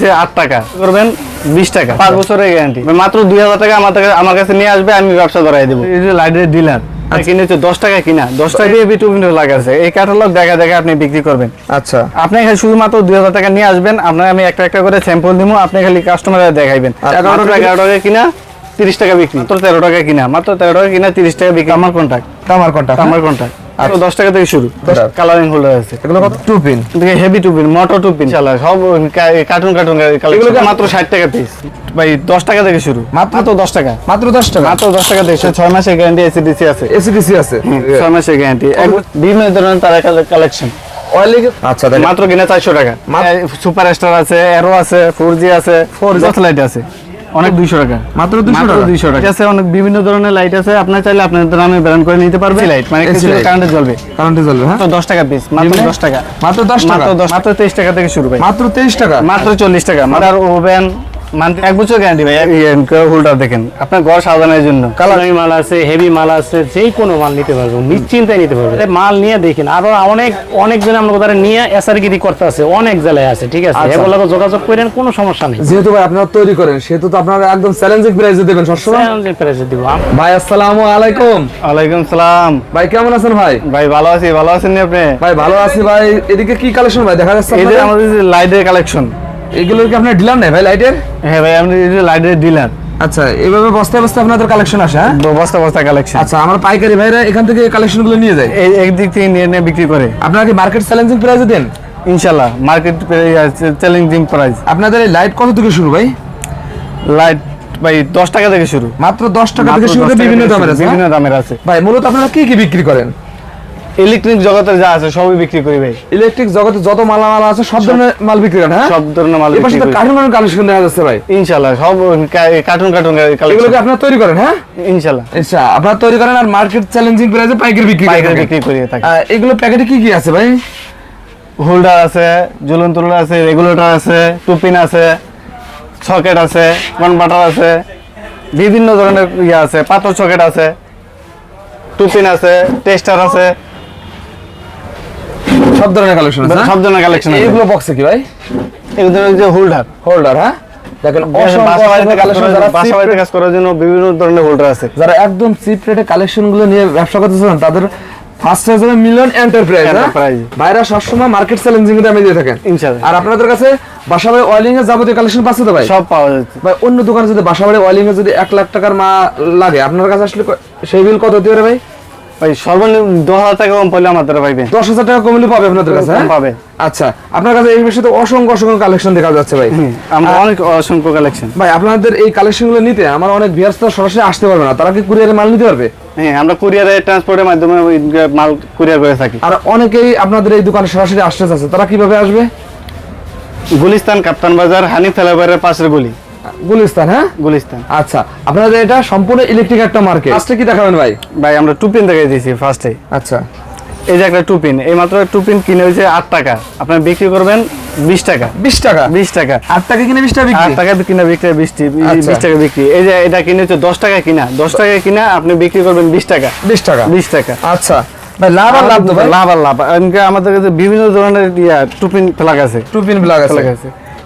যে আট টাকা। করবেন বিশ টাকা। পাঁচ বছরের গ্যারান্টি মাত্র দুই হাজার টাকা আমার কাছে আমার কাছে নিয়ে আসবে আমি ব্যবসা ধরাই দেবো। এই যে লাইটের ডিলার কিনেছে দশ টাকা কিনা। দশ টাকা দিয়ে বিটু উইন্ডো লাগাছে এই ক্যাটালগ দেখা দেখা আপনি বিক্রি করবেন। আচ্ছা। আপনি শুধুমাত্র দুই হাজার টাকা নিয়ে আসবেন আপনার আমি একটা একটা করে স্যাম্পল দিব আপনি খালি কাস্টমার দেখাইবেন। এগারো টাকা এগারো টাকা কিনা তিরিশ টাকা বিক্রি। মাত্র তেরো টাকা কিনা। মাত্র তেরো টাকা কিনা তিরিশ টাকা বিক্রি। আমার কন্ট্যাক্ট তামার কোনটা আমার কন্ট্যাক্ট দশ টাকা থেকে শুরু। আচ্ছা। কালারিং হোল্ডার আছে। এগুলো কত? Two pin heavy two pin motor two pin চালা সব কার্টুন কার্টুন এগুলোকে মাত্র ষাট টাকা পিস ভাই দশ টাকা থেকে শুরু। মাত্র? মাত্র দশ টাকা। মাত্র দশ টাকা? মাত্র দশ টাকা থেকে ছয় মাসের গ্যারান্টি এসিডিসি আছে। এসিডিসি আছে? ছয় মাসের গ্যারান্টি বিভিন্ন ধরনের তার কালেকশন আচ্ছা মাত্র কিনা চারশো টাকা। সুপার স্টার আছে এরো আছে ফোর জি আছে ফোর লাইট আছে। অনেক দুইশো টাকা। মাত্র 200 টাকা? দুইশো টাকা। আছে অনেক বিভিন্ন ধরনের লাইট আছে। আপনার চাইলে আপনার নামে ব্র্যান্ড করে নিতে পারবে। লাইট মানে। কারেন্টে জ্বলবে। কারেন্টে জ্বলবে হ্যাঁ? তো দশ টাকা পিস মাত্র দশ টাকা। মাত্র দশ টাকা? মাত্র মাত্র তেইশ টাকা থেকে শুরু ভাই। মাত্র তেইশ টাকা। মাত্র চল্লিশ টাকা। মাদার ওভেন মান্থ এক বছর গ্যারান্টি ভাই হোল্ডার দেখেন আপনার ঘর সাজানোর জন্য। কালারি মাল আছে হেভি মাল আছে যে কোনো মাল নিতে পারব নিশ্চিন্তায় নিতে পারব মাল নিয়ে দেখেন আরও অনেক অনেক জন আমরা কোথায় নিয়ে এসআরগিরি করতে আছে অনেক জেলায় আছে ঠিক আছে? আচ্ছা। এগুলো যোগাযোগ করেন কোনো সমস্যা নেই। যেহেতু ভাই আপনারা তৈরি করেন সেহেতু তো আপনারা একদম চ্যালেঞ্জিং প্রাইসে দেবেন সবসময়। চ্যালেঞ্জের প্রাইসে দিব ভাই আসসালামু আলাইকুম। ওয়ালাইকুম সালাম। ভাই কেমন আছেন ভাই? ভাই ভালো আছি ভালো আছেন আপনি? ভাই ভালো আছি ভাই। এদিকে কি কালেকশন ভাই? দেখা যাচ্ছে? আমাদের লাইটের কালেকশন এগুলো কি আপনার ডিলার নেই ভাই লাইটের হ্যাঁ ভাই আমাদের লাইটের ডিলার আচ্ছা এইভাবে বস্তায় বস্তায় আপনাদের কালেকশন আসে হ্যাঁ? বস্তা বস্তা কালেকশন আচ্ছা আমার পাইকারি ভাইরা এখান থেকে কালেকশনগুলো নিয়ে যায়। এই একদিক থেকে নিয়ে নিয়ে বিক্রি করে। আপনারা কি মার্কেট চ্যালেঞ্জিং প্রাইসে দেন? ইনশাল্লাহ মার্কেট চ্যালেঞ্জিং প্রাইস আপনাদের এই লাইট কত থেকে শুরু ভাই? লাইট ভাই দশ টাকা থেকে শুরু। মাত্র দশ টাকা থেকে শুরু করে বিভিন্ন দামের আছে বিভিন্ন হ্যাঁ? দামের আছে। ভাই মূলত আপনারা কি কি বিক্রি করেন? ইলেকট্রিক জগতে যা আছে সবই বিক্রি করি ভাই। ইলেকট্রিক জগতে যত মালামাল আছে সব ধরনের মাল বিক্রি করেন হ্যাঁ? সব ধরনের মাল বিক্রি তো করি। কার্টুন কালেকশন দেখা যাচ্ছে ভাই। ইনশাল্লাহ সব কার্টুন কার্টুন এগুলো কি আপনারা তৈরি করেন হ্যাঁ? ইনশাল্লাহ আচ্ছা আপনারা তৈরি করেন আর মার্কেট চ্যালেঞ্জিং প্রাইসে পাইকারি বিক্রি করেন পাইকারি বিক্রি করি থাকি। এগুলো প্যাকেটে কি কি আছে ভাই? হোল্ডার আছে ঝুলন তুলন আছে রেগুলেটর আছে টুপিন আছে সকেট আছে কনভার্টার আছে বিভিন্ন ধরনের ইয়ে আছে পাথর সকেট আছে টুপিন আছে টেস্টার আছে। সব ধরনের কালেকশন আছে হ্যাঁ? সব ধরনের কালেকশন আছে। এগুলো বক্সে কি ভাই? এগুলো যে হোল্ডার হোল্ডার হ্যাঁ? দেখেন অসংখ্য বাসা বাড়িতে অসংখ্য কালেকশন collection যারা বাসা cheap বাড়িতে কাজ করার জন্য বিভিন্ন ধরনের হোল্ডার আছে। যারা একদম চিপ রেটে কালেকশনগুলো নিয়ে ব্যবসা করতেছেন তাদের ফার্স্ট হয়ে যাবে মিলিয়ন এন্টারপ্রাইজ Enterprise। সবসময় মার্কেট চ্যালেঞ্জিং দামে দিয়ে থাকেন। আর আপনাদের কাছে বাসাবাড়ি এর যাবতীয় কালেকশন পাচ্ছে তো ভাই? সব পাওয়া যাচ্ছে। ভাই অন্য দোকানে যদি বাসাবাড়ি ওয়ালিং এ যদি এক লাখ টাকার মা লাগে আপনার কাছে আসলে সেই বিল কত হতে পারে ভাই? ভাই সর্বনিম্ন দশ হাজার টাকা কম আমাদের পাইবেন দশ হাজার টাকা কমলে পাবে আপনাদের কাছে হ্যাঁ? পাবে। আচ্ছা আপনার কাছে এই বিষয়ে অসংখ্য অসংখ্য কালেকশন দেখা যাচ্ছে ভাই। আমরা অনেক অসংখ্য কালেকশন ভাই আপনাদের এই নিতে আমার অনেক তো সরাসরি আসতে পারবে না তারা কি কুরিয়ারে মাল নিতে পারবে? হ্যাঁ আমরা কুরিয়ারে ট্রান্সপোর্টের মাধ্যমে মাল কুরিয়ার করে থাকি। আর অনেকেই আপনাদের এই দোকানে সরাসরি আসতে চাচ্ছে তারা কীভাবে আসবে? গুলিস্তান কাপ্তান বাজার হানিফ থালাবারের পাশের গলি। গুলিস্তান হ্যাঁ? গুলিস্তান। আচ্ছা আপনাদের এটা সম্পূর্ণ ইলেকট্রিক একটা মার্কেট ফার্স্টে কি দেখাবেন ভাই? ভাই আমরা টুপিন দেখে দিয়েছি ফার্স্টে আচ্ছা। এই যে একটা টুপিন এই মাত্র টুপিন কিনে হয়েছে আট টাকা। আপনি বিক্রি করবেন বিশ টাকা। বিশ টাকা? বিশ টাকা। আট টাকা কিনে বিশ টাকা আট টাকা কিনা বিক্রি বিশটি আচ্ছা। বিশ টাকা বিক্রি। এই যে এটা কিনে হচ্ছে দশ টাকা কিনা। দশ টাকা কিনা আপনি বিক্রি করবেন বিশ টাকা। বিশ টাকা? বিশ টাকা। আচ্ছা। ভাই লাভ আর লাভ লাভ আর লাভ। আমাদের কাছে বিভিন্ন ধরনের টুপিন ফেলাক আছে। টুপিন ব্লাগ আছে।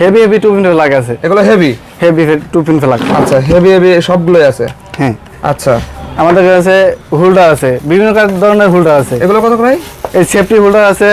Heavy heavy two pin plug আছে। এগুলো হেভি হেভি টুপিন ফেলাক আচ্ছা হেভি হেভি সবগুলোই আছে? হ্যাঁ। আচ্ছা। আমাদের কাছে হোল্ডার আছে বিভিন্ন ধরনের হোল্ডার আছে। এগুলো কত করে এই সেফটি হোল্ডার আছে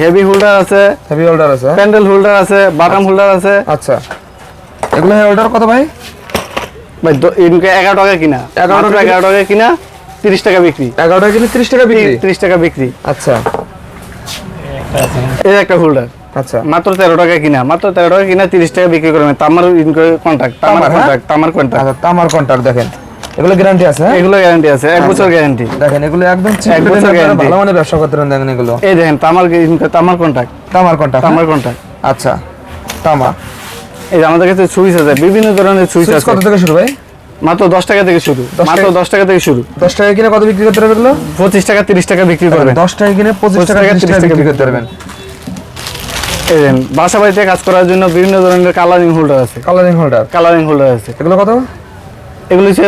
হেভি হোল্ডার আছে হেভি হোল্ডার আছে? প্যান্ডেল হোল্ডার আছে বাটাম হোল্ডার আছে। আচ্ছা। এগুলো হোল্ডার কত ভাই? ভাই এগারো টাকা কিনা। 11 এগারো টাকা টাকা এগারো টাকা কিনা তিরিশ টাকা বিক্রি। এগারো টাকা কিনে ত্রিশ টাকা বিক্রি? তিরিশ টাকা বিক্রি। আচ্ছা। এই একটা হোল্ডার আচ্ছা। মাত্র তেরো টাকা কিনা মাত্র তেরো টাকা কিনা তিরিশ টাকা বিক্রি করবেন। তামার কন্ট্যাক্ট তামার হ্যাঁ? আচ্ছা কন্টাক্ট দেখেন। এগুলো গ্যারান্টি আছে হ্যাঁ? এগুলো গ্যারান্টি আছে এক বছর গ্যারান্টি দেখেন এগুলো একদম এক বছর আপনারা ভালো মানে ব্যবসা করতে দেখেন এগুলো। এই দেখেন তামার তামার কন্ট্যাক্ট তামার কন্টাক্ট তামার কন্ট্যাক্ট আচ্ছা তামা। এই আমাদের কাছে সুইচ আছে বিভিন্ন ধরনের সুইচ আছে। কত থেকে শুরু ভাই? মাত্র দশ টাকা থেকে শুরু মাত্র দশ টাকা থেকে শুরু। দশ টাকা কিনে কত বিক্রি করতে পারবেন পঁচিশ টাকা তিরিশ টাকা বিক্রি করবেন। দশ টাকা কিনে পঁচিশ টাকা তিরিশ বিক্রি করতে পারবেন। দেখেন বাসা বাড়িতে কাজ করার জন্য বিভিন্ন ধরনের কালারিং হোল্ডার আছে। কালারিং হোল্ডার কালারিং হোল্ডার আছে। এগুলো কত? এগুলো হচ্ছে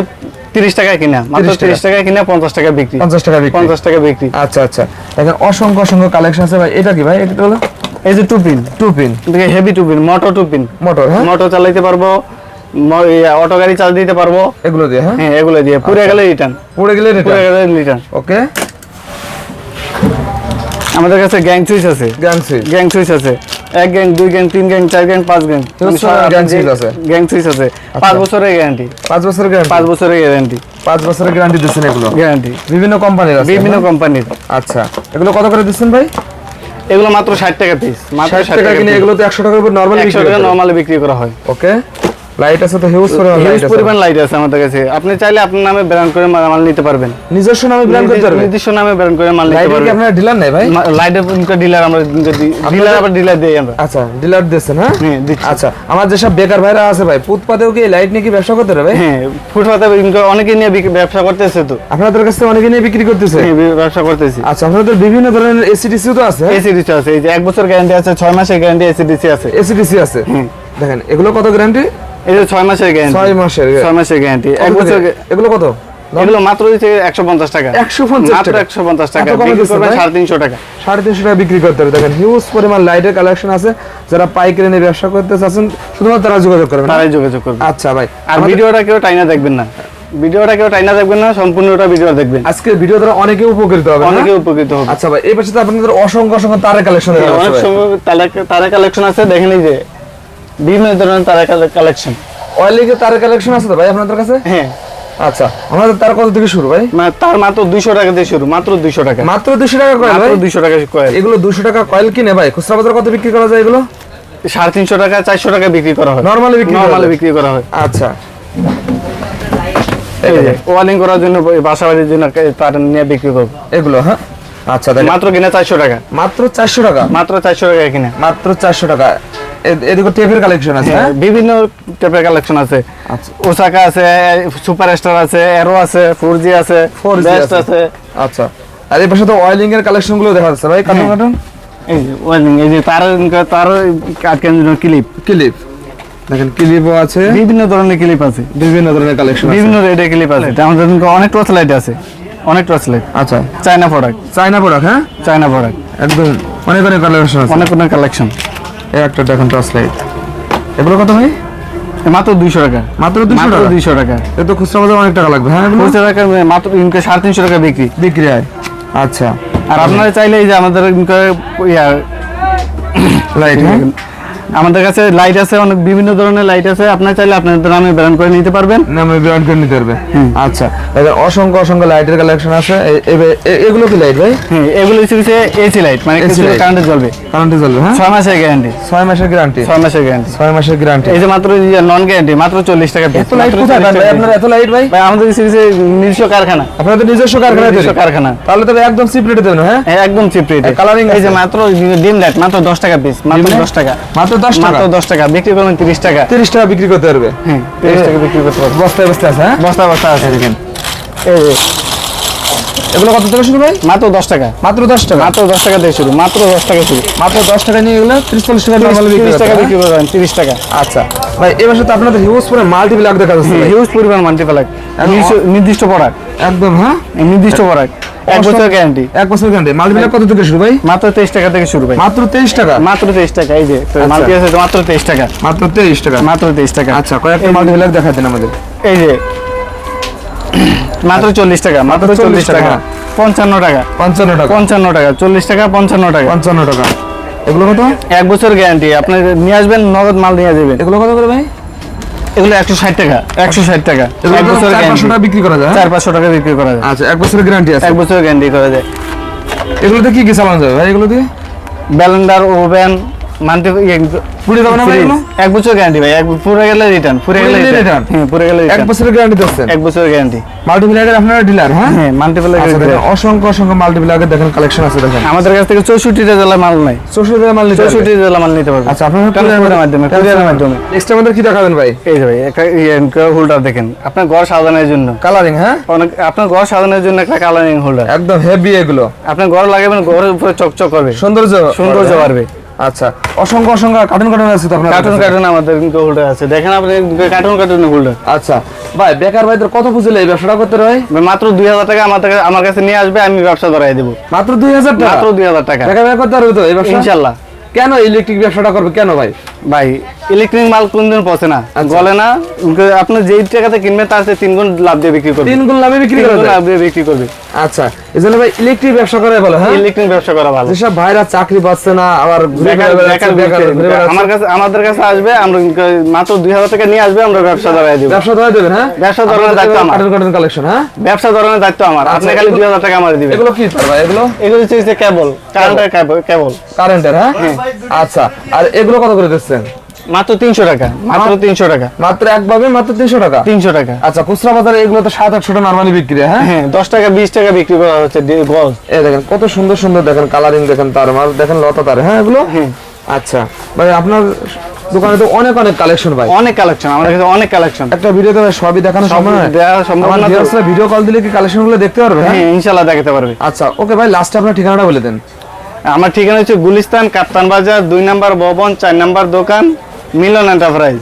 তিরিশ টাকা কিনা। মাত্র তিরিশ টাকা। কিনা পঞ্চাশ টাকা বিক্রি। পঞ্চাশ টাকা বিক্রি। পঞ্চাশ টাকা বিক্রি। আচ্ছা আচ্ছা। দেখেন অসংখ্য অসংখ্য কালেকশন আছে ভাই। এটা কি ভাই? এটা হলো? এই যে two pin heavy two pin motor two pin. Motor হ্যাঁ? মোটর চালাইতে পারব অটো গাড়ি চার্জ দিতে পারব। এগুলো দিয়ে হ্যাঁ? হ্যাঁ এগুলো দিয়ে। পুরে গেলে রিটার্ন পড়ে গেলে পুরে গেলে রিটার্ন ওকে। আমাদের কাছে গ্যাং সুইচ আছে। গ্যাং সুইচ গ্যাং সুইচ আছে। এক গ্যাং দুই গ্যাং তিন গ্যাং চার গ্যাং পাঁচ গ্যাং আছে। গ্যাং সুইচ আছে। পাঁচ বছরের গ্যারান্টি পাঁচ বছরের গ্যারান্টি পাঁচ বছরের গ্যারান্টি পাঁচ বছরের গ্যারান্টি দিচ্ছেন এগুলো? গ্যারান্টি বিভিন্ন কোম্পানির আছে বিভিন্ন হ্যাঁ? কোম্পানির আচ্ছা। এগুলো কত করে দিচ্ছেন ভাই? এগুলো মাত্র ষাট টাকা পিস মাত্র ষাট টাকা কিনে এগুলো তো একশো টাকার উপর নর্মাল একশো টাকা নর্মালি বিক্রি করা হয়। ওকে লাইট আছে তো হিউজ পরিমাণ হিউজ পরিমাণ লাইট আছে আমাদের কাছে। আপনি চাইলে আপনার নামে ব্র্যান্ড করে মাল নিতে পারবেন। নিজস্ব নামে ব্র্যান্ড করতে পারবে নির্দিষ্ট নামে ব্র্যান্ড করে মাল নিতে পারবেন। আপনার ডিলার নাই ভাই? লাইটের ডিলার আমরা ডিলার আবার ডিলার দিই আমরা। আচ্ছা ডিলার দিচ্ছেন হ্যাঁ? হ্যাঁ, দিচ্ছি। আচ্ছা আমার যেসব বেকার ভাইরা আছে ভাই ফুটপাতেও কি লাইট নিয়ে কি ব্যবসা করতে ভাই? হ্যাঁ ফুটপাতে অনেকে নিয়ে ব্যবসা করতেছে তো। আপনাদের কাছে অনেকে নিয়ে বিক্রি করতেছে? হ্যাঁ, ব্যবসা করতেছি। আচ্ছা আপনাদের বিভিন্ন ধরনের এসিডিসি তো আছে? এসিডিসি আছে এই যে এক বছর গ্যারান্টি আছে ছয় মাসের গ্যারান্টি এসিডিসি আছে। এসিডিসি আছে। হুম। দেখেন এগুলো কত গ্যারান্টি ছয় মাসের গ্যারান্টি মাসের মাসের গ্যারান্টি এক বছর এগুলো কত? এগুলো মাত্র টাকা। 150 মাত্র টাকা? টাকা। বিক্রি করবেন টাকা। টাকা করতে হবে। দেখেন হিউজ পরিমাণ লাইটের কালেকশন আছে। যারা পাইকারি নিয়ে ব্যবসা করতে চাচ্ছেন শুধুমাত্র তারা যোগাযোগ করবেন তারাই যোগাযোগ করবে আচ্ছা ভাই। আর ভিডিওটা কেউ টাইনা দেখবেন না। ভিডিওটা কেউ টাইনা দেখবেন না সম্পূর্ণটা ভিডিও দেখবেন। আজকে ভিডিও দ্বারা অনেকে উপকৃত হবে অনেকে অনেকে উপকৃত হবে। আচ্ছা ভাই এই পাশে তো আপনাদের অসংখ্য অসংখ্য তারের কালেকশন অনেক সময় তারা তারা কালেকশন আছে। দেখেন এই যে বিভিন্ন ধরনের তারা কালেকশন অয়েলিকে তারের কালেকশন আছে তো ভাই আপনাদের কাছে? হ্যাঁ। আচ্ছা আমাদের তার কত থেকে শুরু ভাই? তার মাত্র দুইশো টাকা দিয়ে শুরু মাত্র দুইশো টাকা। মাত্র দুশো টাকা কয়েল ভাই? দুইশো টাকা কয়েল এগুলো দুশো টাকা কয়েল কিনে ভাই খুচরা বাজার কত বিক্রি করা যায় এগুলো? সাড়ে তিনশো টাকা চারশো টাকা বিক্রি করা হয়। নর্মালি বিক্রি নর্মালি বিক্রি করা হয়। আচ্ছা। ওয়ালিং করার জন্য বাসা বাড়ির জন্য তার নিয়ে বিক্রি করব। এগুলো হ্যাঁ? আচ্ছা মাত্র কিনা চারশো টাকা। মাত্র চারশো টাকা? মাত্র চারশো টাকা কিনা। মাত্র চারশো টাকা। এদিকে টেপের কালেকশন আছে হ্যাঁ বিভিন্ন টাইপের কালেকশন আছে। আচ্ছা। ওসাকা আছে সুপার স্টার আছে এরো আছে ফোর জি আছে 4G বেস্ট আছে। আছে। আচ্ছা। আর এই পাশে তো অয়েলিং এর কালেকশনগুলো দেখা যাচ্ছে ভাই হ্যাঁ। এই যে এই যে তার তার জন্য ক্লিপ ক্লিপ দেখেন ক্লিপও আছে। বিভিন্ন ধরনের ক্লিপ আছে। বিভিন্ন ধরনের কালেকশন আছে। বিভিন্ন রেটের ক্লিপ আছে। আমাদের অনেক টর্চ লাইট আছে। অনেক টর্চ লাইট আচ্ছা। চায়না প্রোডাক্ট চাইনা প্রোডাক্ট হ্যাঁ? চায়না প্রোডাক্ট একদম। অনেক অনেক কালেকশন আছে। অনেক অনেক কালেকশন একটা দেখুন টর্চ এগুলো কত ভাই? মাত্র দুইশো টাকা। মাত্র দুইশো টাকা? দুইশো টাকা। এ তো খুচরা বাজার অনেক টাকা লাগবে হ্যাঁ খুচরা টাকা মাত্র ইনকে সাড়ে তিনশো টাকা বিক্রি। বিক্রি হয়। আচ্ছা। আর আপনারা চাইলে এই যে আমাদের ইনকে লাইট আমাদের কাছে লাইট আছে অনেক বিভিন্ন ধরনের লাইট আছে। আপনার চাইলে আপনাদের নামে ব্র্যান্ড করে নিতে পারবেন। নামে ব্র্যান্ড করে নিতে পারবে। আচ্ছা এবার অসংখ্য অসংখ্য লাইটের কালেকশন আছে। এগুলো কি লাইট ভাই? হ্যাঁ এগুলো হচ্ছে এসি লাইট মানে কারেন্টে জ্বলবে। কারেন্টে চলবে হ্যাঁ? ছয় মাসের গ্যারান্টি ছয় মাসের গ্যারান্টি ছয় মাসের গ্যারান্টি ছয় মাসের গ্যারান্টি এই যে মাত্র নন গ্যারান্টি মাত্র চল্লিশ টাকা piece, এত লাইট কোথায় 40 ভাই? আপনার এত লাইট ভাই? ভাই আমাদের সিরিজে নিজস্ব কারখানা। আপনাদের নিজস্ব কারখানা নিজস্ব কারখানা। তাহলে তো একদম চিপ রেটে দেবেন হ্যাঁ? হ্যাঁ, একদম চিপ রেটে কালারিং এই যে মাত্র ডিম লাইট মাত্র দশ টাকা পিস মাত্র Dim light? দশ টাকা। মাত্র দশ টাকা। মাত্র দশ টাকা বিক্রি করবেন তিরিশ টাকা। তিরিশ টাকা বিক্রি করতে পারবে? হ্যাঁ তিরিশ টাকা বিক্রি করতে পারবেন। বস্তায় বস্তায় আছে হ্যাঁ? বস্তা বস্তা আছে। দেখেন। এগুলো কত থেকে শুরু ভাই? মাত্র দশ টাকা। মাত্র দশ টাকা? মাত্র দশ টাকা দিয়ে শুরু মাত্র দশ টাকা শুরু। মাত্র দশ টাকা নিয়ে এগুলো ত্রিশ চল্লিশ টাকা তিরিশ টাকা বিক্রি করবেন তিরিশ টাকা। হ্যাঁ? আচ্ছা। ভাই এবার সাথে আপনাদের হিউজ দেখা যাচ্ছে হিউজ পরিমাণ মাল্টিপ্লাক নির্দিষ্ট প্রোডাক্ট একদম হ্যাঁ? নির্দিষ্ট প্রোডাক্ট এক বছর গ্যারান্টি এক বছর গ্যারান্টি মাল্টি কত থেকে শুরু ভাই? মাত্র তেইশ টাকা থেকে শুরু ভাই। মাত্র তেইশ টাকা? মাত্র তেইশ টাকা এই যে আছে মাত্র তেইশ টাকা। মাত্র তেইশ টাকা? মাত্র টাকা। আচ্ছা কয়েকটা মাল্টি ব্ল্যাক দেন আমাদের। এই যে মাত্র চল্লিশ টাকা মাত্র মাত্র 40 চল্লিশ টাকা। টাকা। পঞ্চান্ন টাকা। পঞ্চান্ন টাকা। পঞ্চান্ন টাকা চল্লিশ টাকা পঞ্চান্ন টাকা। পঞ্চান্ন টাকা। এগুলো কত? এক বছর গ্যারান্টি আপনি নিয়ে আসবেন নগদ মাল নিয়ে যাবেন। এগুলো কত করে ভাই? এগুলো একশো ষাট টাকা একশো ষাট টাকা। এক তো বছর চার গ্যারান্টি টাকা বিক্রি করা যায়? হ্যাঁ? চার পাঁচশো টাকা বিক্রি করা যায়। আচ্ছা এক বছরের গ্যারান্টি আছে। এক বছরের গ্যারান্টি করা যায়। এগুলোতে কি কি চালানো যাবে ভাই? এগুলো দিয়ে ব্যালেন্ডার ওভেন মান্টি পুড়ে যাবে না ভাই এক বছর গ্যারান্টি ভাই এক পুরে গেলে রিটার্ন পুরে গেলে গেলে রিটার্ন হ্যাঁ পুরে গেলে এক বছরের গ্যারান্টি দিচ্ছেন? এক বছর গ্যারান্টি মাল্টি আপনারা ডিলার হ্যাঁ? হ্যাঁ মাল্টিপ্লাই আচ্ছা অসংখ্য অসংখ্য মাল্টি দেখেন কালেকশন আছে দেখেন। আমাদের কাছ থেকে চৌষট্টিটা জেলা মাল নাই চৌষট্টি টাকা মাল নিতে হবে। চৌষট্টি জেলা মাল নিতে পারবেন আচ্ছা আপনারা ট্রান্সপোর্টের মাধ্যমে কুরিয়ারের মাধ্যমে। নেক্সট আমাদের কি দেখাবেন ভাই? এই ভাই একটা হোল্ডার দেখেন। আপনার ঘর সাজানোর জন্য। কালারিং হ্যাঁ? অনেক আপনার ঘর সাজানোর জন্য একটা কালারিং হোল্ডার একদম হেভি এগুলো। আপনার ঘর লাগাবেন ঘরের উপরে চকচক করবে। সৌন্দর্য। সৌন্দর্য? বাড়বে। আচ্ছা অসংখ্য অসংখ্য কার্টুন কার্টুন আছে তো আপনার কার্টুন কার্টুন আমাদের হোল্ডার আছে। দেখেন আপনি কার্টুন কার্টুন হোল্ডার আচ্ছা ভাই বেকার ভাইদের কত বুঝলে এই ব্যবসাটা করতে রে মাত্র দুই হাজার টাকা আমার কাছে আমার কাছে নিয়ে আসবে আমি ব্যবসা ধরাই দেবো। মাত্র দুই হাজার টাকা? মাত্র দুই হাজার টাকা। বেকার ভাই করতে পারবে তো এই ব্যবসা? ইনশাল্লাহ। কেন ইলেকট্রিক ব্যবসাটা করবে? কেন ভাই? ভাই ইলেকট্রিক মাল কোনদিন পচে না। আচ্ছা। গলে না আপনি যেই টাকাতে কিনবেন তার চেয়ে তিন গুণ লাভ দিয়ে বিক্রি করবে। তিন গুণ লাভে বিক্রি তিন করা গুণ লাভ দিয়ে বিক্রি করবে। আচ্ছা এই জন্য ভাই ইলেকট্রিক ব্যবসা করে বলে হ্যাঁ? ইলেকট্রিক ব্যবসা করা ভালো। যেসব ভাইরা চাকরি পাচ্ছে না আবার। আমার কাছে আমাদের কাছে আসবে আমরা মাত্র দুই হাজার টাকা নিয়ে আসবে আমরা ব্যবসা ধরাই দিব। ব্যবসা ধরে দেবেন হ্যাঁ? ব্যবসা ধরানোর দায়িত্ব আমার। কার্টন কার্টন কালেকশন হ্যাঁ? ব্যবসা ধরনের দায়িত্ব আমার। আপনি আচ্ছা, খালি এগুলো- দুই হাজার টাকা আমার দিবেন। এগুলো কি তার ভাই এগুলো? এগুলো হচ্ছে কেবল কারেন্টের কেবল কারেন্টের হ্যাঁ? আচ্ছা আর এগুলো কত করে মাত্র তিনশো টাকা মাত্র তিনশো টাকা। মাত্র একভাবে মাত্র তিনশো টাকা? তিনশো টাকা। আচ্ছা খুচরা বাজারে এগুলো তো সাত আটশো টাকা নর্মালি বিক্রি হ্যাঁ হ্যাঁ? দশ টাকা বিশ টাকা বিক্রি করা হচ্ছে এই দেখেন কত সুন্দর সুন্দর দেখেন কালারিং দেখেন তার মাল দেখেন লতা তার হ্যাঁ এগুলো? হ্যাঁ। আচ্ছা ভাই আপনার দোকানে তো অনেক অনেক কালেকশন ভাই। অনেক কালেকশন আমাদের কাছে অনেক কালেকশন একটা ভিডিওতে সবই দেখানো সম্ভব না ভিডিও কল দিলে কি কালেকশনগুলো দেখতে পারবে হ্যাঁ? হ্যাঁ ইনশাল্লাহ দেখাতে পারবে। আচ্ছা ওকে ভাই লাস্টে আপনার ঠিকানাটা বলে দেন। আমার ঠিকানা হচ্ছে গুলিস্তান কাপ্তান বাজার দুই নাম্বার ভবন চার নাম্বার দোকান মিলন এন্টারপ্রাইজ